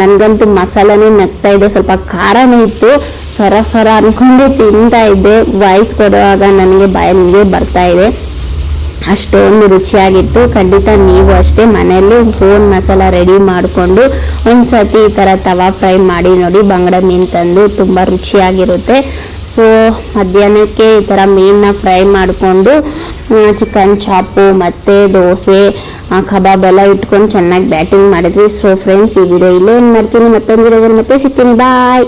ನನಗಂತೂ ಮಸಾಲನೇ ನಗ್ತಾ ಇದೆ. ಸ್ವಲ್ಪ ಖಾರನೂ ಇತ್ತು. ಸರ ಸರ ಅಂದ್ಕೊಂಡು ತಿಂತಾ ಇದ್ದೆ. ವಾಯ್ಸ್ ಕೊಡುವಾಗ ನನಗೆ ಬಾಯಲ್ಲಿ ಬರ್ತಾ ಇದೆ. ಅಷ್ಟೊಂದು ರುಚಿಯಾಗಿತ್ತು. ಖಂಡಿತ ನೀವು ಅಷ್ಟೇ ಮನೆಯಲ್ಲಿ ಹೋನ್ ಮಸಾಲ ರೆಡಿ ಮಾಡಿಕೊಂಡು ಒಂದು ಸತಿ ಈ ಥರ ತವಾ ಫ್ರೈ ಮಾಡಿ ನೋಡಿ ಬಂಗಡ ಮೀನು ತಂದು ತುಂಬ ರುಚಿಯಾಗಿರುತ್ತೆ. ಸೊ ಮಧ್ಯಾಹ್ನಕ್ಕೆ ಈ ಥರ ಮೀನನ್ನ ಫ್ರೈ ಮಾಡಿಕೊಂಡು ಚಿಕನ್ ಚಾಪು ಮತ್ತು ದೋಸೆ ಆ, ಕಬಾಬ್ ಎಲ್ಲ ಇಟ್ಕೊಂಡು ಚೆನ್ನಾಗಿ ಬ್ಯಾಟಿಂಗ್ ಮಾಡಿದ್ವಿ. ಸೊ ಫ್ರೆಂಡ್ಸ್ ಈ ವಿಡಿಯೋ ಇಲ್ಲೇ ಏನು ಮಾಡ್ತೀನಿ? ಮತ್ತೊಂದು ವಿಡಿಯೋದಲ್ಲಿ ಮತ್ತೆ ಸಿಗ್ತೀನಿ. ಬಾಯ್